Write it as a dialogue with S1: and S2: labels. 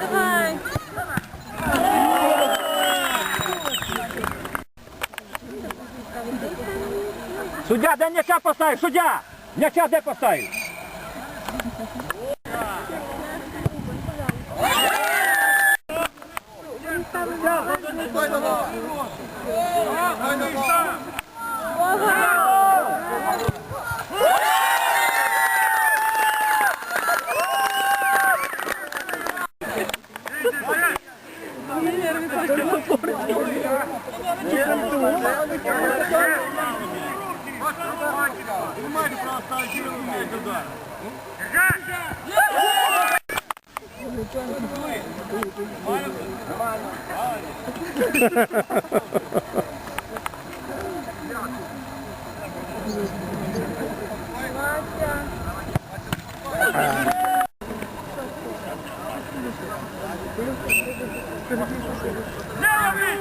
S1: Давай!
S2: Суддя, де м'яча поставив? Суддя! М'яча де поставив? Держи!
S1: Давай.